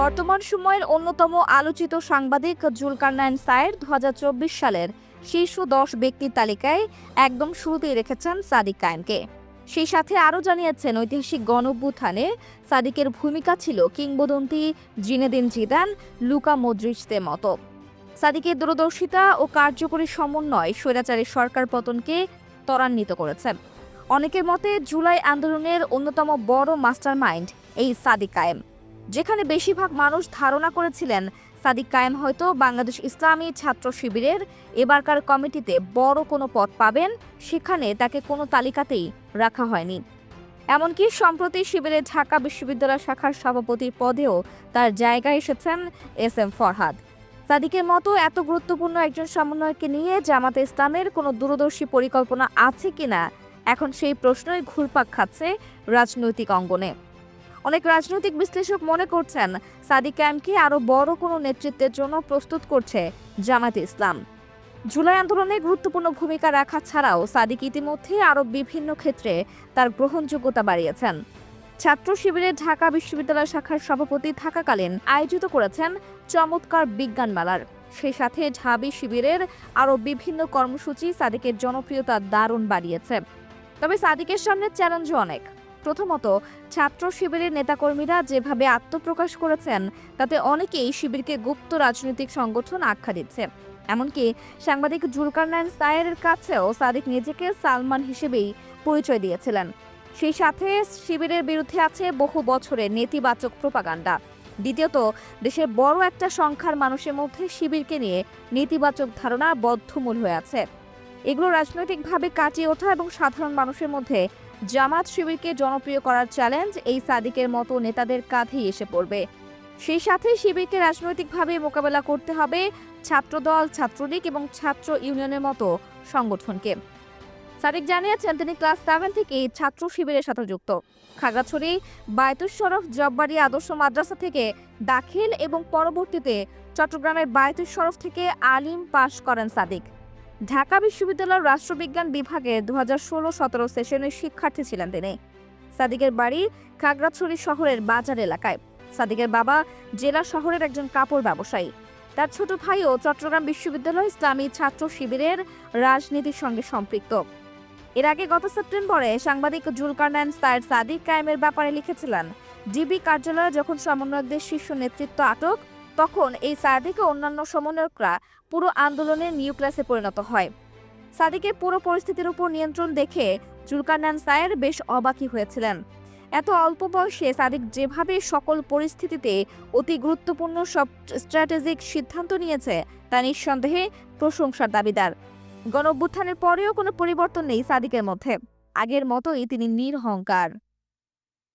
বর্তমান সময়ের অন্যতম আলোচিত সাংবাদিক জুলকারনাইন সায়ের দু সালের শীর্ষ দশ ব্যক্তির তালিকায় একদম শুরুতেই রেখেছেন সাদিক কায়েমকে। সেই সাথে আরও জানিয়েছেন, ঐতিহাসিক গণঅভ্যুত্থানে সাদিকের ভূমিকা ছিল কিংবদন্তি জিনেদিন জিদান, লুকা মদ্রিচদের মতো। সাদিকের দূরদর্শিতা ও কার্যকরী সমন্বয় স্বৈরাচারী সরকার পতনকে ত্বরান্বিত করেছে। অনেকের মতে, জুলাই আন্দোলনের অন্যতম বড় মাস্টারমাইন্ড এই সাদিক কায়েম। যেখানে বেশিরভাগ মানুষ ধারণা করেছিলেন সাদিক কায়েম হয়তো বাংলাদেশ ইসলামী ছাত্র শিবিরের এবারকার কমিটিতে বড় কোনো পদ পাবেন, সেখানে তাকে কোনো তালিকাতেই রাখা হয়নি। এমনকি সম্প্রতি শিবিরের ঢাকা বিশ্ববিদ্যালয় শাখার সভাপতির পদেও তার জায়গায় এসেছেন এস এম ফরহাদ। সাদিকের মতো এত গুরুত্বপূর্ণ একজন সমন্বয়কে নিয়ে জামাতে ইসলামের কোনো দূরদর্শী পরিকল্পনা আছে কিনা, এখন সেই প্রশ্নই ঘুরপাক খাচ্ছে রাজনৈতিক অঙ্গনে। অনেক রাজনৈতিক বিশ্লেষক মনে করছেন সাদিক ক্যাম্পকে আরও বড় কোনো নেতৃত্বের জন্য প্রস্তুত করছে জামাতে ইসলাম। জুলাই আন্দোলনে গুরুত্বপূর্ণ ভূমিকা রাখা ছাড়াও সাদিক ইতিমধ্যে আরও বিভিন্ন ক্ষেত্রে তার গ্রহণযোগ্যতা বাড়িয়েছেন। ছাত্র শিবিরের ঢাকা বিশ্ববিদ্যালয় শাখার সভাপতি থাকাকালীন আয়োজিত করেছেন চমৎকার বিজ্ঞান মেলার সেই সাথে ঢাবি শিবিরের আরও বিভিন্ন কর্মসূচি সাদিকের জনপ্রিয়তা দারুণ বাড়িয়েছে। তবে সাদিকের সামনে চ্যালেঞ্জও অনেক। প্রথমত, ছাত্র শিবিরের নেতাকর্মীরা যেভাবে আত্মপ্রকাশ করেছেন, তাতে অনেকেই শিবিরকে গুপ্ত রাজনৈতিক সংগঠন আখ্যা দিচ্ছে। এমনকি সাংবাদিক জুলকারনাইন সায়েরের কাছেও সাদিক নিজেকে সালমান হিসেবেই পরিচয় দিয়েছিলেন। সেই সাথে শিবিরের বিরুদ্ধে আছে বহু বছরের নেতিবাচক প্রপাগান্ডা। দ্বিতীয়ত, দেশের বড় একটা সংখ্যার মানুষের মধ্যে শিবিরকে নিয়ে নেতিবাচক ধারণা বদ্ধমূল হয়ে আছে। এগুলো রাজনৈতিকভাবে কাটিয়ে ওঠা এবং সাধারণ মানুষের মধ্যে জামাত শিবিরকে জনপ্রিয় করার চ্যালেঞ্জ এই সাদিকের মতো নেতাদের কাঁধেই এসে পড়বে। সেই সাথে শিবিরকে রাজনৈতিকভাবে মোকাবেলা করতে হবে ছাত্রদল, ছাত্রলীগ এবং ছাত্র ইউনিয়নের মতো সংগঠনকে। সাদিক জানিয়েছেন, তিনি ক্লাস সেভেন থেকেই ছাত্র শিবিরের সাথে যুক্ত। খাগড়াছড়ি বায়তুস শরফ জব্বারি আদর্শ মাদ্রাসা থেকে দাখিল এবং পরবর্তীতে চট্টগ্রামের বায়তুস শরফ থেকে আলিম পাশ করেন সাদিক। ঢাকা বিশ্ববিদ্যালয়ের রাষ্ট্রবিজ্ঞান বিভাগে দু হাজার ষোলো সতেরো সেশনের শিক্ষার্থী ছিলেন তিনি। সাদিকের বাড়ি খাগড়াছড়ি শহরের বাজার এলাকায়। সাদিকের বাবা জেলা শহরের একজন কাপড় ব্যবসায়ী। তার ছোট ভাইও চট্টগ্রাম বিশ্ববিদ্যালয় ইসলামী ছাত্র শিবিরের রাজনীতির সঙ্গে সম্পৃক্ত। এর আগে গত সেপ্টেম্বরে সাংবাদিক জুলকারনাইন সায়ের সাদিক কায়েমের ব্যাপারে লিখেছিলেন, ডিবি কার্যালয়ে যখন সমন্বয়কদের শীর্ষ নেতৃত্ব আটক তখন এই সাদিক ও অন্যান্য সমন্বয়করা পুরো আন্দোলনের নিউক্লিয়াসে পরিণত হয়। সাদিকের পুরো পরিস্থিতির উপর নিয়ন্ত্রণ দেখে জুলকারনাইন সায়ের বেশ অবাকই হয়েছিলেন। এত অল্প বয়সে সাদিক যেভাবে সকল পরিস্থিতিতে অতি গুরুত্বপূর্ণ সব স্ট্র্যাটেজিক সিদ্ধান্ত নিয়েছে, তা নিঃসন্দেহে প্রশংসার দাবিদার। গণ পরেও কোনো পরিবর্তন নেই সাদিকের মধ্যে। আগের মতোই তিনি নিরহংকার।